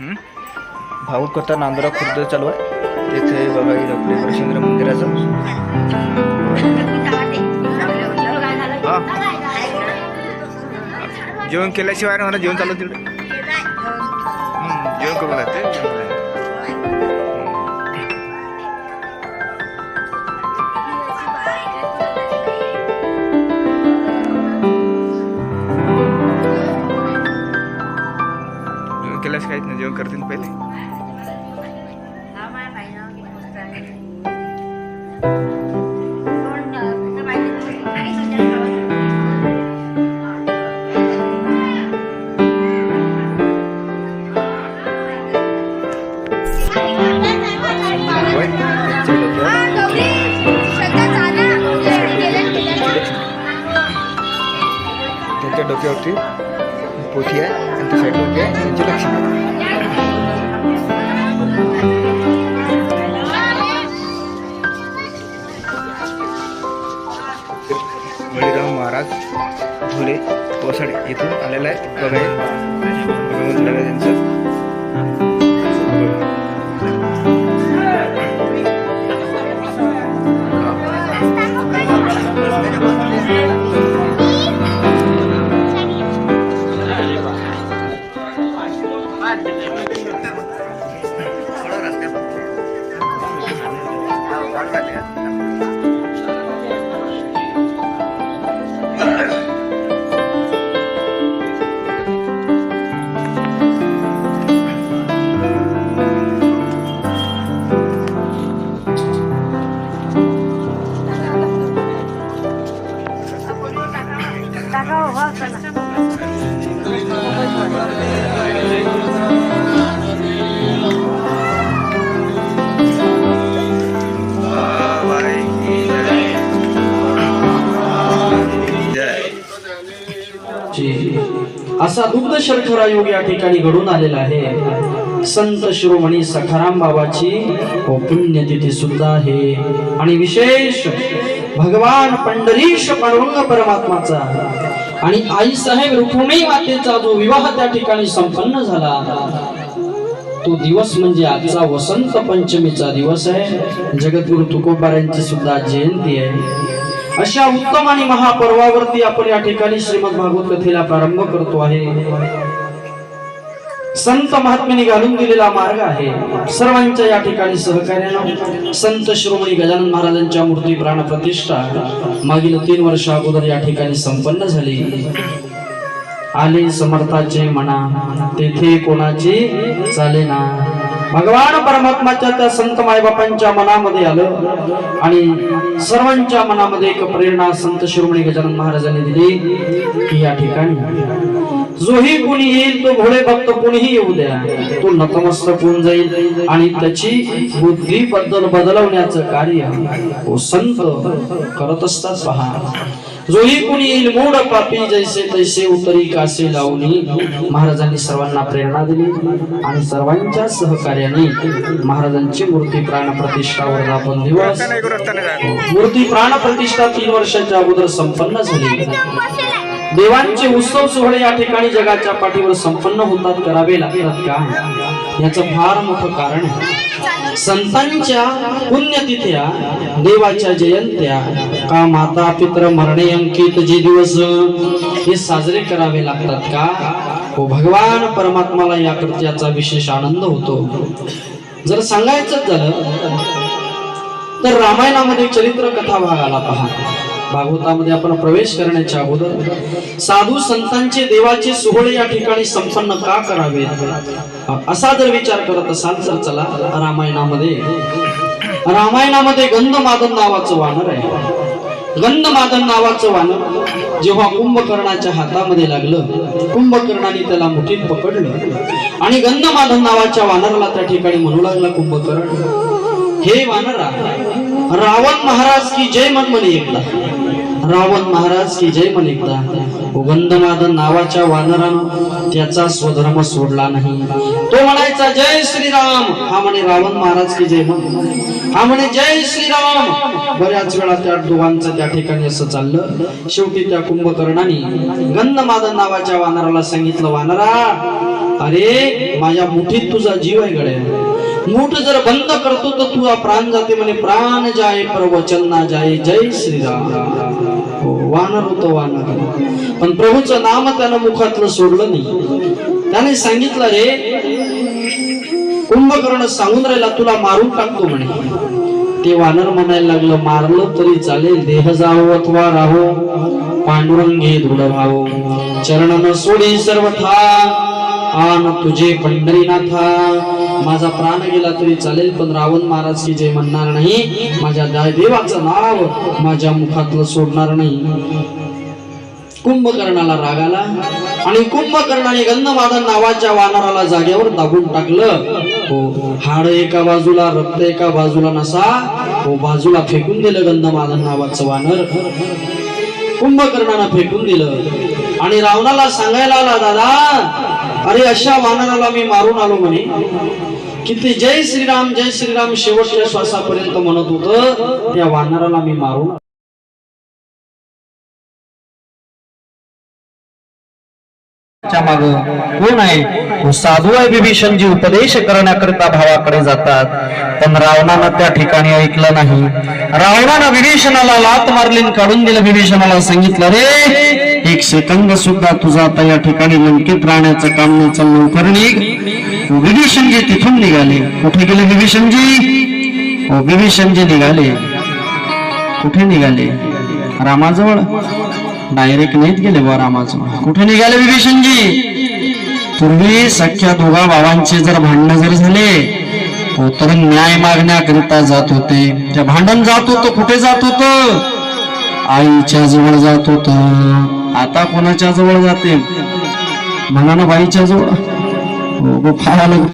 भाऊक कथा नांदुरा खुर्द चालू आहे. तिथे बघा इथं आपले प्रशंकर मंदिराचं. हा. जेवण केल्याशिवाय ना जेवण चालू तिकडे. जेवण करून जाते केल्यास काहीच नाही जेवण करतील पहिले. त्यांच्या डोक्यावरती पोथी आहे आणि त्या साईड आहे. त्यांची लक्ष्मी बळीराम महाराज धुले कोसड येथून आलेला आहे. बघा त्यांचं. やってた。असा दुग्ध शर्करा योग या ठिकाणी घडून आलेला आहे. संत शिरोमणी सखाराम बाबाची पुण्यतिथी सुद्धा आहे. आणि विशेष भगवान पंढरीश पांडुरंग परमात्माचा आणि आई साहेब रुक्मिणी मातेचा जो विवाह त्या ठिकाणी संपन्न झाला तो दिवस म्हणजे आजचा वसंत पंचमीचा दिवस आहे. जगद्गुरु तुकोबारांची सुद्धा जयंती आहे. अशा उत्तम आणि महापर्वावरती आपण या ठिकाणी श्रीमद भागवत कथेला प्रारंभ करतो आहे. संत महात्म्याने घालून दिलेला मार्ग आहे. सर्वांच्या या ठिकाणी सहकार्यानं संत शिरोमणी गजानन महाराजांच्या मूर्ती प्राण प्रतिष्ठा मागील तीन वर्ष अगोदर या ठिकाणी संपन्न झाली. आले समर्थाचे म्हणा तेथे कोणाचे चाले ना भगवान परमात्माच्या त्या संत मायबापांच्या मनामध्ये आलं आणि सर्वांच्या मनामध्ये एक प्रेरणा संत शिरोमणी गजानन महाराजांनी दिली की या ठिकाणी जोही कुणी येईल तो घोडे भक्त कुणीही येऊ द्या. तो नतमस्तक होऊन जाईल आणि त्याची बुद्धी बद्दल बदलवण्याचं कार्य तो संत करत असतात पहा. जोही कुणी येईल मूड पापी जैसे तैसे उतरी कासे लावणी. महाराजांनी सर्वांना प्रेरणा दिली आणि सर्वांच्या सहकार्याने महाराजांची मूर्ती प्राण प्रतिष्ठा वर्धापन दिवस. हो, मूर्ती प्राण प्रतिष्ठा तीन वर्षाच्या अगोदर संपन्न झाली. देवांचे उत्सव सोहळे या ठिकाणी जगाच्या पाठीवर संपन्न होतात करावे लागतात का? याचं फार मोठं कारण आहे. संतांच्या पुण्यतिथ्या देवाच्या जयंत्या का माता पित्र मरणे अंकित जे दिवस हे साजरे करावे लागतात का? हो भगवान परमात्माला या कृत्याचा विशेष आनंद होतो. जर सांगायचं झालं तर रामायणामध्ये चरित्र कथा भागाला पहा. भागवतामध्ये आपण प्रवेश करण्याच्या अगोदर साधू संतांचे देवाचे सोहळे या ठिकाणी संपन्न का करावे असा जर विचार करत असाल तर चला रामायणामध्ये रामायणामध्ये गंधमादन नावाचं वानर आहे. गंधमादन नावाचं वानर जेव्हा कुंभकर्णाच्या हातामध्ये लागलं कुंभकर्णाने त्याला मुठीत पकडलं आणि गंधमादन नावाच्या वानराला त्या ठिकाणी म्हणू लागला कुंभकर्ण हे वानरा रावण महाराज की जय मन म्हणे एकदा. रावण महाराज की जय मन एकदा. गंधमादन नावाच्या वानरानं त्याचा स्वधर्म सोडला नाही. तो म्हणायचा जय श्रीराम. हा म्हणे रावण महाराज की जय म्हण हा म्हणे जय श्रीराम. बऱ्याच वेळा त्या दोघांचं त्या ठिकाणी असं चाललं. शेवटी त्या कुंभकर्णाने गंधमादन नावाच्या वानराला सांगितलं वानरा अरे माझ्या मुठीत तुझा जीव आहे गड्या. मूठ जर बंद करतो तर तुझा प्राण जाते म्हणे प्राण जाय प्रवचन ना जाय जय श्रीराम. हो, वानर होतो वानर. पण प्रभूचं नाम त्यानं मुखातलं सोडलं नाही. त्याने सांगितलं रे कुंभकर्ण सांगून राहिला तुला मारून टाकतो म्हणे. ते वानर म्हणायला लागलं मारलं तरी चालेल देह जावो अथवा राहो पांडुरंगे दृढ भावो चरण सोडी सर्व ठा आन तुझे पंढरीनाथा. माझा प्राण गेला तरी चालेल पण रावण महाराज की जे म्हणणार नाही. माझ्या दा- देवाचं नाव माझ्या मुखातलं सोडणार नाही. कुंभकर्णाला रागाला आणि कुंभकर्णाने गंधमाधन नावाच्या वानराला जागेवर दाबून टाकलं. हो हाड एका बाजूला रक्त एका बाजूला नसा हो बाजूला फेकून दिलं गंधमाधन नावाचं वानर. कुंभकर्णानं फेकून दिलं. आणि रावणाला सांगायला आला दादा अरे अशा वानराला मी मारून आलो म्हणे किती जय श्रीराम जय श्रीराम शेवटच्या श्वासापर्यंत म्हणत होत त्या वानराला मी मारून माग कोण आहे? साधू आहे विभीषणजी उपदेश करण्याकरिता भावाकडे जातात. पण रावणानं त्या ठिकाणी ऐकलं नाही. रावणानं विभीषणाला लात मारली आणि काढून दिलं विभीषणाला सांगितलं रे एक सेकंद सुद्धा तुझा आता या ठिकाणी लंकित राहण्याचं काम नाही चाललं लवकर निघ विभीषणजी तिथून निघाले. कुठे गेले विभीषणजी? हो विभीषणजी निघाले. कुठे निघाले? रामाजवळ? डायरेक्ट नाहीत गेले बा रामाजवळ. कुठे निघाले विभीषणजी? पूर्वी सख्या दोघा भावांचे जर भांडणं जर झाले हो तर न्याय मागण्याकरिता जात होते. त्या भांडण जात होतं कुठे जात होतं? आईच्या जवळ जात होतं. आता कोणाच्या जवळ जाते म्हणा ना बाईच्या जवळ? हो, फार